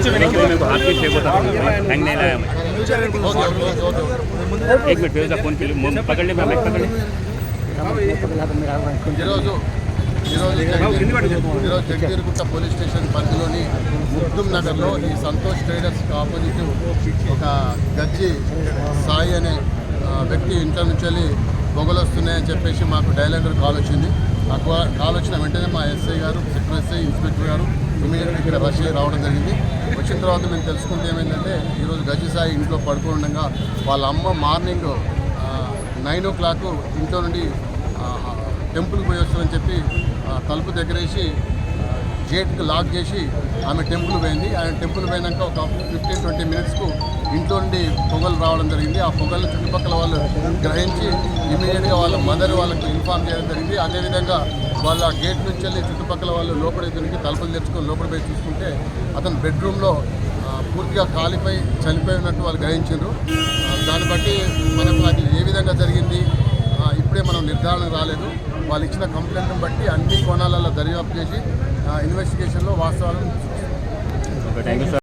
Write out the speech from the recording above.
मेरे को हाथ भी फेंको था हैंग नहीं लाया मैं एक मिनट भेजा फोन के लिए मुंह पकड़ ले मैं पकड़ ले ఈరోజు ఈరోజు జగదీర్- ఈరోజు జగదీర్గుట్ట పోలీస్ స్టేషన్ పరిధిలోని ముగ్దుం నగర్లో ఈ సంతోష్ ట్రేడర్స్ ఆపోజిట్ ఒక గజ్జి సాయి అనే ఆ, వ్యక్తి ఇంట్లో నుంచి వెళ్ళి పొగలు వస్తున్నాయని చెప్పేసి మాకు డైలాగర్ కాల్ వచ్చింది నాకు కాల్ వచ్చిన వెంటనే మా ఎస్ఐ గారు సెక్టర్ ఎస్ఐ ఇన్స్పెక్టర్ గారు ఇమీడియట్గా ఇక్కడ రష్ రావడం జరిగింది. వచ్చిన తర్వాత మేము తెలుసుకుంది ఏమైందంటే ఈరోజు గజ్జి సాయి ఇంట్లో పడుకుని వాళ్ళ అమ్మ మార్నింగ్ నైన్ ఓ క్లాక్ ఇంట్లో నుండి టెంపుల్కి పోయి వస్తుందని చెప్పి తలుపు దగ్గరేసి గేట్కి లాక్ చేసి ఆమె టెంపుల్ పోయింది. ఆమె టెంపుల్ పోయినాక ఒక ఫిఫ్టీన్ ట్వంటీ మినిట్స్కు ఇంట్లో నుండి పొగలు రావడం జరిగింది. ఆ పొగలు చుట్టుపక్కల వాళ్ళు గ్రహించి ఇమీడియట్గా వాళ్ళ మదర్ వాళ్ళకి ఇన్ఫార్మ్ చేయడం జరిగింది. అదేవిధంగా వాళ్ళ గేట్ నుంచి వెళ్ళి చుట్టుపక్కల వాళ్ళు లోపల దొరికి తలుపులు తెచ్చుకొని లోపల పోయి చూసుకుంటే అతను బెడ్రూమ్లో పూర్తిగా కాలిపోయి చనిపోయి ఉన్నట్టు వాళ్ళు గ్రహించారు దాన్ని బట్టి మనకు అది ఏ విధంగా జరిగింది? ఇప్పుడే మనం నిర్ధారణ రాలేదు. వాళ్ళు ఇచ్చిన కంప్లైంట్ని బట్టి అన్ని కోణాలలో దర్యాప్తు చేసి ఇన్వెస్టిగేషన్లో వాస్తవాలను